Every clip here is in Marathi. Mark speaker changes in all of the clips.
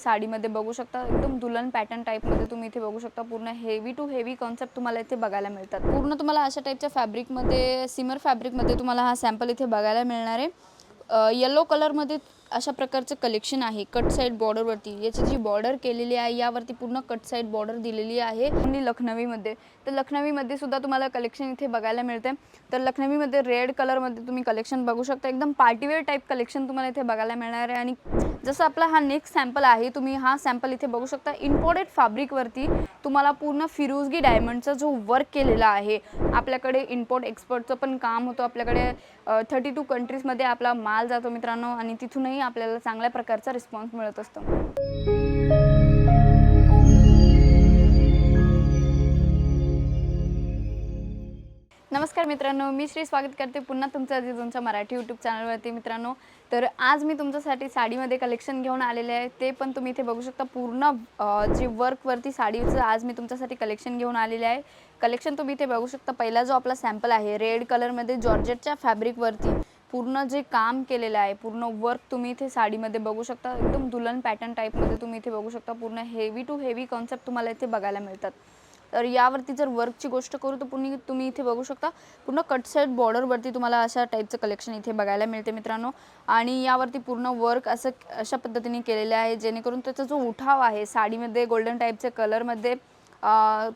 Speaker 1: साडीमध्ये बघू शकता एकदम दुल्हन पॅटर्न टाईपमध्ये तुम्ही इथे बघू शकता. पूर्ण हेवी टू हेवी कॉन्सेप्ट तुम्हाला इथे बघायला मिळतात. पूर्ण तुम्हाला अशा टाईपच्या फॅब्रिकमध्ये सिमर फॅब्रिकमध्ये तुम्हाला हा सॅम्पल इथे बघायला मिळणार आहे. येलो कलरमध्ये अशा प्रकारचं कलेक्शन आहे. कट साईड बॉर्डरवरती याची जी बॉर्डर केलेली आहे यावरती पूर्ण कट साईड बॉर्डर दिलेली आहे. आणि लखनवीमध्ये. तर लखनवीमध्ये सुद्धा तुम्हाला कलेक्शन इथे बघायला मिळते तर लखनवीमध्ये रेड कलरमध्ये तुम्ही कलेक्शन बघू शकता. एकदम पार्टीवेअर टाईप कलेक्शन तुम्हाला इथे बघायला मिळणार आहे. आणि जसं आपला हा नेक्स्ट सॅम्पल आहे तुम्ही हा सॅम्पल इथे बघू शकता. इम्पोर्टेड फॅब्रिकवरती तुम्हाला पूर्ण फिरोजगी डायमंडचा जो वर्क केलेला आहे आपल्याकडे इम्पोर्ट एक्सपोर्टचं पण काम होतं. आपल्याकडे थर्टी टू कंट्रीजमध्ये आपला माल जातो मित्रांनो आणि तिथूनही आपल्याला चांगल्या प्रकारचा रिस्पॉन्स मिळत असतो. नमस्कार मित्रांनो मी श्री स्वागत करते पुन्हा तुमचं तुमच्या मराठी यूट्यूब चॅनलवरती मित्रांनो तर आज मी तुमच्यासाठी साडीमध्ये कलेक्शन घेऊन आलेले आहे. ते पण तुम्ही इथे बघू शकता. पूर्ण जे वर्कवरती साडीचं आज मी तुमच्यासाठी कलेक्शन घेऊन आलेले आहे. कलेक्शन तुम्ही इथे बघू शकता. पहिला जो आपला सॅम्पल आहे रेड कलरमध्ये जॉर्जेटच्या फॅब्रिकवरती पूर्ण जे काम केलेलं आहे पूर्ण वर्क तुम्ही इथे साडीमध्ये बघू शकता. एकदम दुलन पॅटर्न टाईपमध्ये तुम्ही इथे बघू शकता. पूर्ण हेवी टू हेवी कॉन्सेप्ट तुम्हाला इथे बघायला मिळतात. तर यावरती जर वर्कची गोष्ट करू तर पुन्हा तुम्ही इथे बघू शकता पूर्ण कटसेट बॉर्डरवरती तुम्हाला अशा टाईपचं कलेक्शन इथे बघायला मिळते मित्रांनो. आणि यावरती पूर्ण वर्क असं अशा पद्धतीने केलेलं आहे जेणेकरून त्याचा जो उठाव आहे साडीमध्ये गोल्डन टाईपचे कलरमध्ये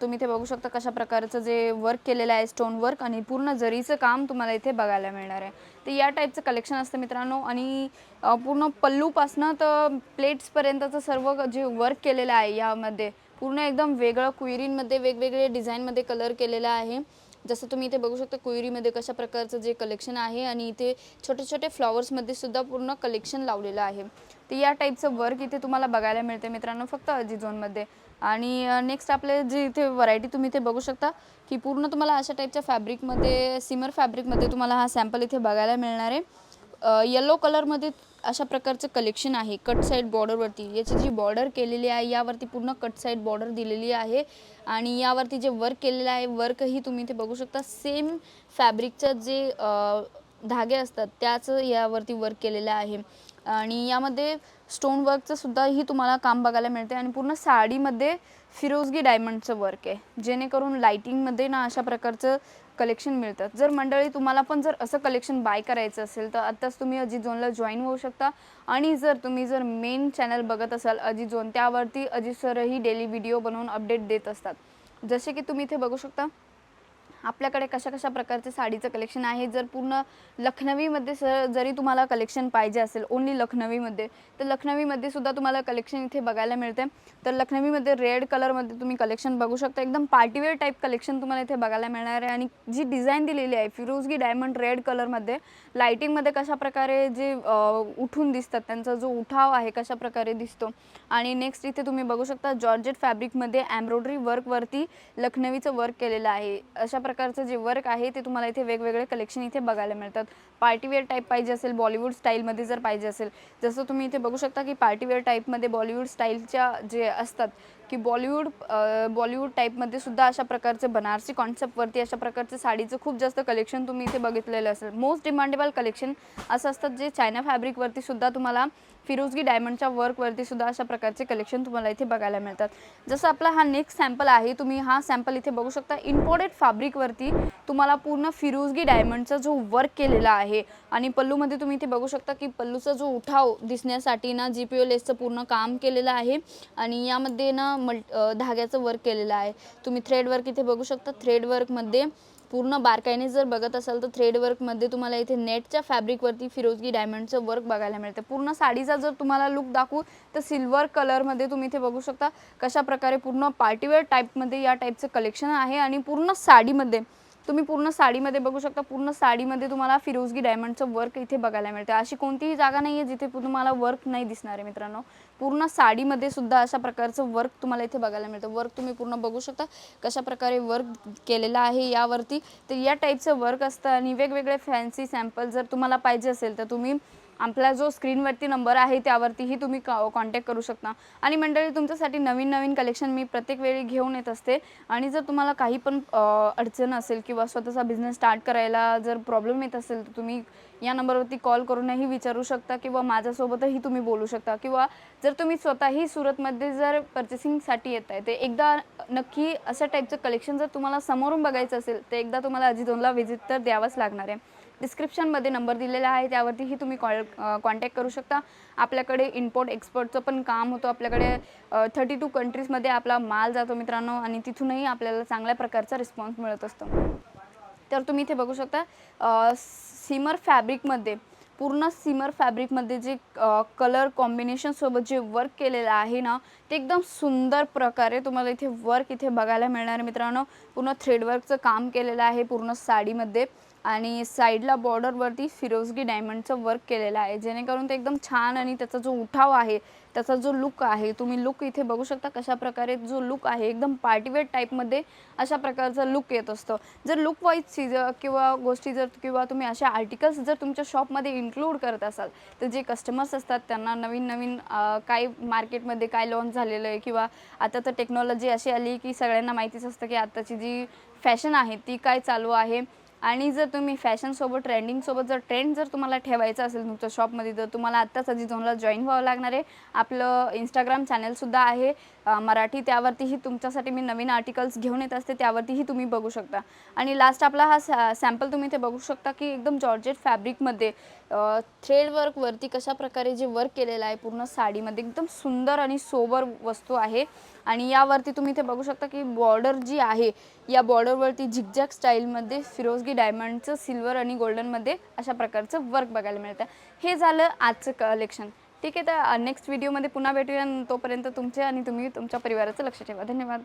Speaker 1: तुम्ही इथे बघू शकता कशा प्रकारचं जे वर्क केलेलं आहे स्टोन वर्क आणि पूर्ण जरीचं काम तुम्हाला इथे बघायला मिळणार आहे. तर या टाईपचं कलेक्शन असतं मित्रांनो. आणि पूर्ण पल्लूपासनं तर प्लेट्सपर्यंतचं सर्व जे वर्क केलेलं आहे यामध्ये पूर्ण एकदम वेगळं कुईरींमध्ये वेगवेगळे डिझाईनमध्ये कलर केलेला आहे. जसं तुम्ही इथे बघू शकता कुईरीमध्ये कशा प्रकारचं जे कलेक्शन आहे आणि इथे छोटे छोटे फ्लॉवर्समध्ये सुद्धा पूर्ण कलेक्शन लावलेलं आहे. तर या टाईपचं वर्क इथे तुम्हाला बघायला मिळते मित्रांनो फक्त अजिझोनमध्ये आणि नेक्स्ट आपले जे इथे व्हरायटी तुम्ही इथे बघू शकता की पूर्ण तुम्हाला अशा टाईपच्या फॅब्रिकमध्ये सिमर फॅब्रिकमध्ये तुम्हाला हा सॅम्पल इथे बघायला मिळणार आहे. येलो कलरमध्ये अशा प्रकारचं कलेक्शन आहे. कट साईड बॉर्डरवरती याची जी बॉर्डर केलेली आहे यावरती पूर्ण कट साईड बॉर्डर दिलेली आहे. आणि यावरती जे वर्क केलेलं आहे वर्कही तुम्ही इथे बघू शकता. सेम फॅब्रिकचं जे धागे असतात त्याच यावरती वर्क केलेलं आहे. आणि यामध्ये स्टोन वर्कचं सुद्धाही तुम्हाला काम बघायला मिळते आणि पूर्ण साडीमध्ये फिरोजगी डायमंडचं वर्क आहे. जेणेकरून लाईटिंगमध्ये ना अशा प्रकारचं कलेक्शन मिळतात जर मंडळी तुम्हाला पण जर असं कलेक्शन बाय करायचं असेल तर आत्ताच तुम्ही अजित झोनला जॉईन होऊ शकता. आणि जर तुम्ही जर मेन चॅनल बघत असाल अजित झोन त्यावरती अजित सरही डेली व्हिडिओ बनवून अपडेट देत असतात. जसे की तुम्ही इथे बघू शकता. आपल्याकडे कशा कशा प्रकारचे साडीचं कलेक्शन आहे? जर पूर्ण लखनवीमध्ये स जरी तुम्हाला कलेक्शन पाहिजे असेल ओन्ली लखनवीमध्ये तर लखनवीमध्ये सुद्धा तुम्हाला कलेक्शन इथे बघायला मिळते. तर लखनवीमध्ये रेड कलरमध्ये तुम्ही कलेक्शन बघू शकता. एकदम पार्टीवेअर टाईप कलेक्शन तुम्हाला इथे बघायला मिळणार आहे. आणि जी डिझाईन दिलेली आहे फिरोजगी डायमंड रेड कलरमध्ये लायटिंगमध्ये कशा प्रकारे जे उठून दिसतात त्यांचा जो उठाव आहे कशा प्रकारे दिसतो. आणि नेक्स्ट इथे तुम्ही बघू शकता जॉर्जेट फॅब्रिकमध्ये एम्ब्रॉयडरी वर्कवरती लखनवीचं वर्क केलेलं आहे. अशा प्रकारचं जे वर्क आहे ते तुम्हाला इथे वेगवेगळे कलेक्शन इथे बघायला मिळतात. पार्टीवेअर टाईप पाहिजे असेल बॉलिवूड स्टाईलमध्ये जर पाहिजे असेल जसं तुम्ही इथे बघू शकता की पार्टीवेअर टाईपमध्ये बॉलिवूड स्टाईलच्या जे असतात की बॉलिवूड बॉलिवूड टाईपमध्ये सुद्धा अशा प्रकारचे बनारसी कॉन्सेप्टवरती अशा प्रकारचे साडीचं खूप जास्त कलेक्शन तुम्ही इथे बघितलेलं असेल. मोस्ट डिमांडेबल कलेक्शन असं असतात जे चायना फॅब्रिकवरती सुद्धा तुम्हाला फिरोजगी डायमंडच्या वर्कवरती सुद्धा अशा प्रकारचे कलेक्शन तुम्हाला इथे बघायला मिळतात. जसं आपला हा नेक्स्ट सॅम्पल आहे तुम्ही हा सॅम्पल इथे बघू शकता. इम्पोर्टेड फॅब्रिकवरती तुम्हाला पूर्ण फिरोजगी डायमंडचा जो वर्क केलेला आहे आणि पल्लूमध्ये तुम्ही इथे बघू शकता की पल्लूचा जो उठाव दिसण्यासाठी ना जी पी ओ लेसचं पूर्ण काम केलेलं आहे आणि यामध्ये ना मल धाग्याचं वर्क केलेलं आहे. तुम्ही थ्रेड वर्क इथे बघू शकता. थ्रेड वर्कमध्ये पूर्ण बारकाईने जर बघत असाल तर थ्रेड वर्कमध्ये तुम्हाला इथे नेटच्या फॅब्रिकवरती फिरोजगी डायमंडचं वर्क बघायला मिळतं. पूर्ण साडीचा जर तुम्हाला लुक दाखवू तर सिल्वर कलरमध्ये तुम्ही इथे बघू शकता कशा प्रकारे पूर्ण पार्टीवेअर टाईपमध्ये या टाईपचं कलेक्शन आहे आणि पूर्ण साडीमध्ये तुम्ही पूर्ण साडीमध्ये बघू शकता पूर्ण साडीमध्ये तुम्हाला फिरोजगी डायमंडचं वर्क इथे बघायला मिळतं अशी कोणतीही जागा नाही आहे जिथे तुम्हाला वर्क नाही दिसणार आहे मित्रांनो. पूर्ण साडीमध्ये सुद्धा अशा प्रकारचं वर्क तुम्हाला इथे बघायला मिळतं. वर्क तुम्ही पूर्ण बघू शकता कशा प्रकारे वर्क केलेलं आहे यावरती. तर या टाईपचं वर्क असतं आणि वेगवेगळे फॅन्सी सॅम्पल जर तुम्हाला पाहिजे असेल तर तुम्ही आपला जो स्क्रीनवरती नंबर आहे त्यावरतीही तुम्ही कॉन्टॅक्ट करू शकता. आणि मंडळी तुमच्यासाठी नवीन नवीन कलेक्शन मी प्रत्येक वेळी घेऊन येत असते. आणि जर तुम्हाला काही पण अडचण असेल किंवा स्वतःचा बिझनेस स्टार्ट करायला जर प्रॉब्लेम येत असेल तर तुम्ही या नंबरवरती कॉल करूनही विचारू शकता किंवा माझ्यासोबतही तुम्ही बोलू शकता. किंवा जर तुम्ही स्वतःही सुरतमध्ये जर पर्चेसिंगसाठी येत आहे ते एकदा नक्की अशा टाईपचं कलेक्शन जर तुम्हाला समोरून बघायचं असेल तर एकदा तुम्हाला अजितोनला व्हिजिट तर द्यावंच लागणार आहे. डिस्क्रिप्शनमध्ये नंबर दिलेला आहे. त्यावरतीही तुम्ही कॉल कॉन्टॅक्ट करू शकता. आपल्याकडे इम्पोर्ट एक्सपोर्टचं पण काम होतं. आपल्याकडे थर्टी टू कंट्रीजमध्ये आपला माल जातो मित्रांनो. आणि तिथूनही आपल्याला चांगल्या प्रकारचा रिस्पॉन्स मिळत असतो. तर तुम्ही इथे बघू शकता सिमर फॅब्रिकमध्ये पूर्ण सिमर फॅब्रिकमध्ये जे कलर कॉम्बिनेशनसोबत जे वर्क केलेलं आहे ना ते एकदम सुंदर प्रकारे तुम्हाला इथे वर्क इथे बघायला मिळणार आहे मित्रांनो. पूर्ण थ्रेडवर्कचं काम केलेलं आहे. पूर्ण साडीमध्ये. आणि साईडला बॉर्डरवरती फिरोजगी डायमंडचं वर्क केलेलं आहे. जेणेकरून ते एकदम छान आणि त्याचा जो उठाव आहे त्याचा जो लुक आहे तुम्ही लुक इथे बघू शकता कशा प्रकारे जो लुक आहे एकदम पार्टीवेअर टाईपमध्ये अशा प्रकारचा लुक येत असतो. जर लुक वाईज चीज किंवा गोष्टी जर किंवा तुम्ही अशा आर्टिकल्स जर तुमच्या शॉपमध्ये इन्क्लूड करत असाल तर जे कस्टमर्स असतात त्यांना नवीन नवीन काय मार्केटमध्ये काय लॉन्च झालेलं आहे किंवा आता तर टेक्नॉलॉजी अशी आली की सगळ्यांना माहितीच असतं की आत्ताची जी फॅशन आहे ती काय चालू आहे. आणि जर तुम्ही फॅशनसोबत ट्रेंडिंगसोबत जर ट्रेंड जर तुम्हाला ठेवायचा असेल तुमच्या शॉपमध्ये तर तुम्हाला आत्ताच अजित झोनला जॉईन व्हावं लागणार आहे. आपलं इंस्टाग्राम चॅनलसुद्धा आहे. मराठी त्यावरतीही तुमच्यासाठी मी नवीन आर्टिकल्स घेऊन येत असते त्यावरतीही तुम्ही बघू शकता. आणि लास्ट आपला हा सॅ सॅम्पल तुम्ही ते बघू शकता की एकदम जॉर्जेट फॅब्रिकमध्ये थ्रेड वर्कवरती कशा प्रकारे जे वर्क केलेलं आहे पूर्ण साडीमध्ये एकदम सुंदर आणि सोबर वस्तू आहे. आणि यावरती तुम्ही ते बघू शकता की बॉर्डर जी आहे या बॉर्डरवरती झिकझॅक स्टाईलमध्ये फिरोजगी डायमंडचं सिल्वर आणि गोल्डनमध्ये अशा प्रकारचं वर्क बघायला मिळतं. हे झालं आजचं कलेक्शन ठीक आहे तर नेक्स्ट व्हिडिओमध्ये पुन्हा भेटूया तोपर्यंत तुमचे आणि तुम्ही तुमच्या परिवाराचं लक्ष ठेवा. धन्यवाद.